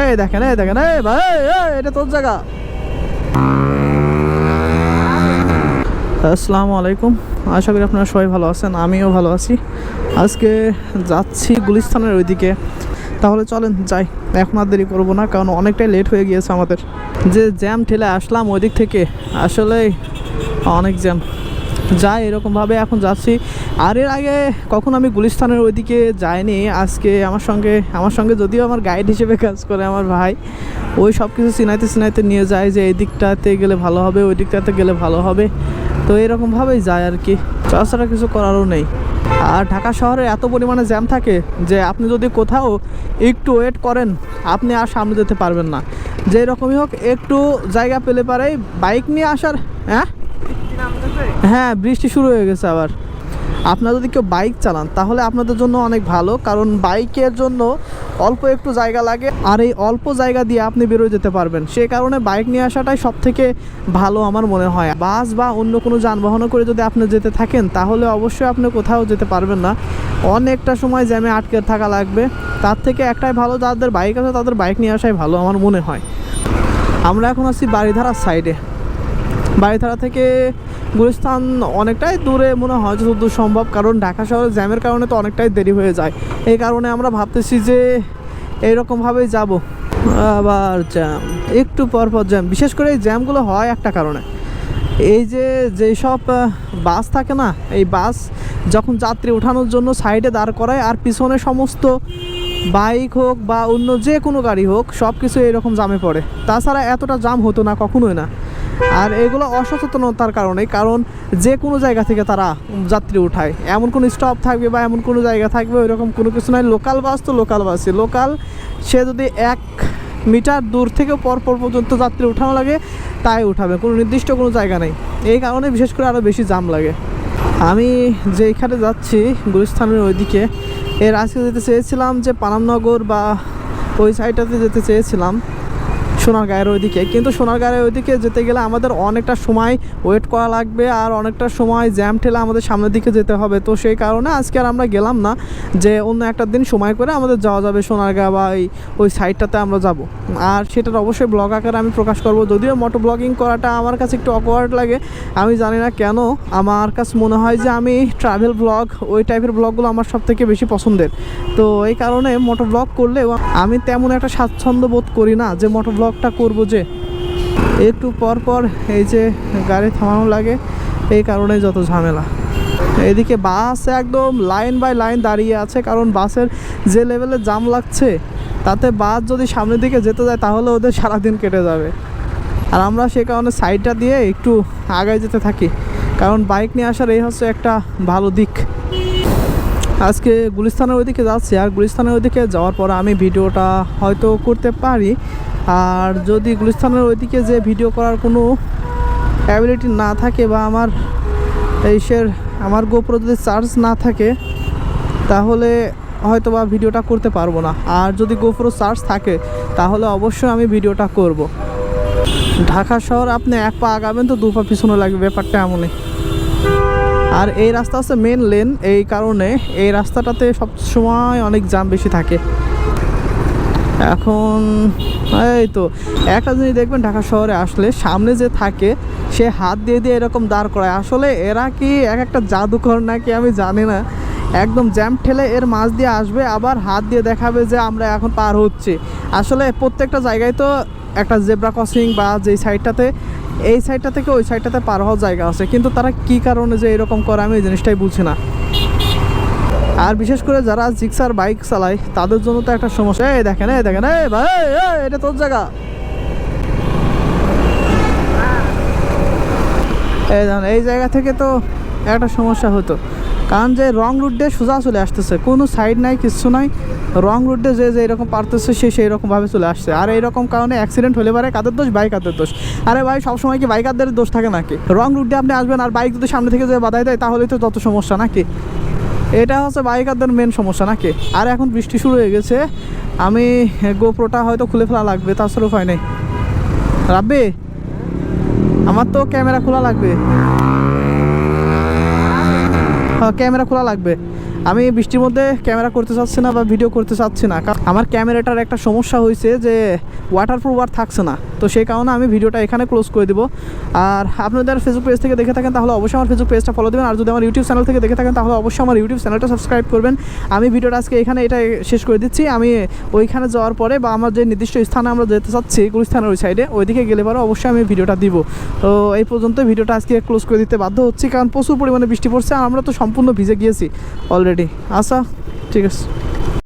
এই দেখেন এই দেখেন, এই ভাই এটা তোর জায়গা। আসসালামু আলাইকুম। আশা করি আপনারা সবাই ভালো আছেন, আমিও ভালো আছি। আজকে যাচ্ছি গুলিস্তানের ওইদিকে। তাহলে চলেন, যাই। এখন আর দেরি করব না, কারণ অনেকটাই লেট হয়ে গিয়েছে আমাদের। যে জ্যাম ঠেলে আসলাম ওই দিক থেকে। আসলে অনেক জ্যাম যাই, এরকমভাবে এখন যাচ্ছি। আর এর আগে কখন আমি গুলিস্তানের ওইদিকে যাইনি। আজকে আমার সঙ্গে আমার সঙ্গে যদিও আমার গাইড হিসেবে কাজ করে আমার ভাই, ওই সব কিছু চিনাইতে চিনাইতে নিয়ে যায় যে এই দিকটাতে গেলে ভালো হবে, ওই দিকটাতে গেলে ভালো হবে। তো এরকমভাবেই যায় আর কি। তাছাড়া কিছু করারও নেই। আর ঢাকা শহরে এত পরিমাণে জ্যাম থাকে যে আপনি যদি কোথাও একটু ওয়েট করেন, আপনি আর সামনে যেতে পারবেন না। যে রকমই হোক, একটু জায়গা পেলে পারে বাইক নিয়ে আসার হ্যাঁ? হ্যাঁ বৃষ্টি শুরু হয়ে গেছে আবার। আপনারা যদি কেউ বাইক চালান, তাহলে আপনাদের জন্য অনেক ভালো, কারণ বাইকের জন্য অল্প একটু জায়গা লাগে, আর এই অল্প জায়গা দিয়ে আপনি বেরোয় যেতে পারবেন। সে কারণে বাইক নিয়ে আসাটাই সব থেকে ভালো আমার মনে হয়। বাস বা অন্য কোনো যানবাহনে করে যদি আপনি যেতে থাকেন, তাহলে অবশ্যই আপনি কোথাও যেতে পারবেন না। অনেকটা সময় জ্যামে আটকে থাকা লাগবে। তার থেকে একটাই ভালো, যাদের বাইক আছে তাদের বাইক নিয়ে আসাই ভালো আমার মনে হয়। আমরা এখন আছি বাড়িধারার সাইডে বাড়িধারা থেকে গুলিস্তান অনেকটাই দূরে মনে হয় যতদূর সম্ভব, কারণ ঢাকা শহরে জ্যামের কারণে তো অনেকটাই দেরি হয়ে যায়। এই কারণে আমরা ভাবতেছি যে এইরকমভাবেই যাব। আবার জ্যাম, একটু পর পর জ্যাম, বিশেষ করে এই জ্যামগুলো হয় একটা কারণে। এই যে যেসব বাস থাকে না, এই বাস যখন যাত্রী ওঠানোর জন্য সাইডে দাঁড় করায়, আর পিছনে সমস্ত বাইক হোক বা অন্য যে কোনো গাড়ি হোক সব কিছু এরকম জামে পড়ে। তাছাড়া এতটা জাম হতো না, কখনোই না। আর এগুলো অসচেতনতার কারণে, কারণ যে কোনো জায়গা থেকে তারা যাত্রী উঠায়। এমন কোনো স্টপ থাকবে বা এমন কোনো জায়গা থাকবে, ওইরকম কোনো কিছু নাই। লোকাল বাস তো লোকাল বাসই লোকাল সে যদি এক মিটার দূর থেকে পর পর পর্যন্ত যাত্রী উঠানো লাগে, তাই উঠাবে। কোনো নির্দিষ্ট কোনো জায়গা নেই। এই কারণে বিশেষ করে আরও বেশি জাম লাগে। আমি যেইখানে যাচ্ছি, গুলিস্তানের ওইদিকে, এর আজকে যেতে চেয়েছিলাম যে পানামনগর বা ওই সাইডটাতে যেতে চেয়েছিলাম। সোনারগাঁয়ের ওইদিকে। কিন্তু সোনারগাঁয়ের ওইদিকে যেতে গেলে আমাদের অনেকটা সময় ওয়েট করা লাগবে আর অনেকটা সময় জ্যাম ঠেলে আমাদের সামনের দিকে যেতে হবে। তো সেই কারণে আজকে আর আমরা গেলাম না, যে অন্য একটা দিন সময় করে আমাদের যাওয়া যাবে সোনারগাঁ বা ওই ওই সাইডটাতে আমরা যাব। আর সেটার অবশ্যই ব্লগ আকারে আমি প্রকাশ করব। যদিও মোটো ব্লগিং করাটা আমার কাছে একটু অকওয়ার্ড লাগে, আমি জানি না কেন। আমার কাছে মনে হয় যে আমি ট্রাভেল ব্লগ ওই টাইপের ব্লগগুলো আমার সব থেকে বেশি পছন্দের। তো এই কারণে মোটো ব্লগ করলেও আমি তেমন একটা স্বাচ্ছন্দ্য বোধ করি না যে মোটো ব্লগটা করব যে একটু পর পর এই যে গাড়ি থামানো লাগে, এই কারণে যত ঝামেলা। এদিকে বাস একদম লাইন বাই লাইন দাঁড়িয়ে আছে, কারণ বাসের যে লেভেলে জাম লাগছে, তাতে বাস যদি সামনের দিকে যেতে যায়, তাহলে ওদের সারাদিন কেটে যাবে। আর আমরা সে কারণে সাইডটা দিয়ে একটু আগায় যেতে থাকি, কারণ বাইক নিয়ে আসার এই হচ্ছে একটা ভালো দিক। আজকে গুলিস্তানের ওইদিকে যাচ্ছি, আর গুলিস্তানের ওইদিকে যাওয়ার পর আমি ভিডিওটা হয়তো করতে পারি আর যদি গুলিস্তানের ওইদিকে যে ভিডিও করার কোনো অ্যাবিলিটি না থাকে বা আমার এইসের আমার গোপ্রো যদি চার্জ না থাকে, তাহলে হয়তো বা ভিডিওটা করতে পারব না। আর যদি গোপ্রো চার্জ থাকে, তাহলে অবশ্যই আমি ভিডিওটা করব। ঢাকা শহর আপনি এক পা আগাবেন তো দু পা পিছনে লাগবে, ব্যাপারটা এমনই। আর এই রাস্তা হচ্ছে মেন লেন এই কারণে এই রাস্তাটাতে সব সময় অনেক জ্যাম বেশি থাকে। এখন, এই তো, একটা জিনিস দেখবেন, ঢাকা শহরে আসলে সামনে যে থাকে, সে হাত দিয়ে দিয়ে এরকম দাঁড় করায়। আসলে এরা কি এক একটা জাদুঘর নাকি আমি জানি না। একদম জ্যাম ঠেলে এর মাঝ দিয়ে আসবে, আবার হাত দিয়ে দেখাবে যে আমরা এখন পার হচ্ছি। আসলে প্রত্যেকটা জায়গায় তো একটা জেব্রা ক্রসিং বা যেই সাইডটাতে, এই সাইডটা থেকে ওই সাইডটাতে পার হওয়ার জায়গা আছে। কিন্তু তারা কি কারণে যে এরকম করে, আমি এই জিনিসটাই বুঝি না। আর বিশেষ করে যারা জিক্সার বাইক চালায়, তাদের জন্য তো একটা সমস্যা। এই দেখেন এই দেখেন, এই ভাই এটা তোর জায়গা। এই দেখেন, এই জায়গা থেকে তো একটা সমস্যা হতো। কারণ যে রং রুট দিয়ে সোজা চলে আসতেছে, কোনো সাইড নাই কিচ্ছু নাই। রং রুট দিয়ে যে এরকম পারতেছে, সে সেই রকমভাবে চলে আসছে। আর এইরকম কারণে অ্যাক্সিডেন্ট হলে পারে কাদের দোষ? বাইক বাইকারদের দোষ। আরে ভাই, সবসময় কি বাইকারদের দোষ থাকে নাকি? রং রুট দিয়ে আপনি আসবেন আর বাইক যদি সামনে থেকে যে বাধাই দেয় তাহলেই তো যত সমস্যা নাকি? এটা হচ্ছে বাইকারদের মেন সমস্যা নাকি? আর এখন বৃষ্টি শুরু হয়ে গেছে। আমি গোপ্রোটা হয়তো খুলে ফেলা লাগবে তাছাড়া উপায় নাই। রাব্বি, আমার তো ক্যামেরা খোলা লাগবে। হ্যাঁ ক্যামেরা খোলা লাগবে। আমি বৃষ্টির মধ্যে ক্যামেরা করতে চাচ্ছি না বা ভিডিও করতে চাচ্ছি না। কারণ আমার ক্যামেরাটার একটা সমস্যা হয়েছে যে ওয়াটারপ্রুফ আর থাকছে না। তো সেই কারণে আমি ভিডিওটা এখানে ক্লোজ করে দিব। আর আপনাদের ফেসবুক পেজ থেকে দেখে থাকেন, তাহলে অবশ্যই আমার ফেসবুক পেজটা ফলো দেবেন। আর যদি আমার ইউটিউব চ্যানেল থেকে দেখে থাকেন, তাহলে অবশ্যই আমার ইউটিউব চ্যানেলটা সাবস্ক্রাইব করবেন। আমি ভিডিওটা আজকে এখানে এটা শেষ করে দিচ্ছি। আমি ওইখানে যাওয়ার পরে বা আমার যে নির্দিষ্ট স্থানে আমরা যেতে চাচ্ছি গুলিস্থানের ওই সাইডে ওইদিকে গেলে পরে অবশ্যই আমি ভিডিওটা দিব। তো এই পর্যন্ত ভিডিওটা আজকে ক্লোজ করে দিতে বাধ্য হচ্ছি, কারণ প্রচুর পরিমাণে বৃষ্টি পড়ছে। আর আমরা তো সম্পূর্ণ ভিজে গিয়েছি অলরেডি আচ্ছা ঠিক আছে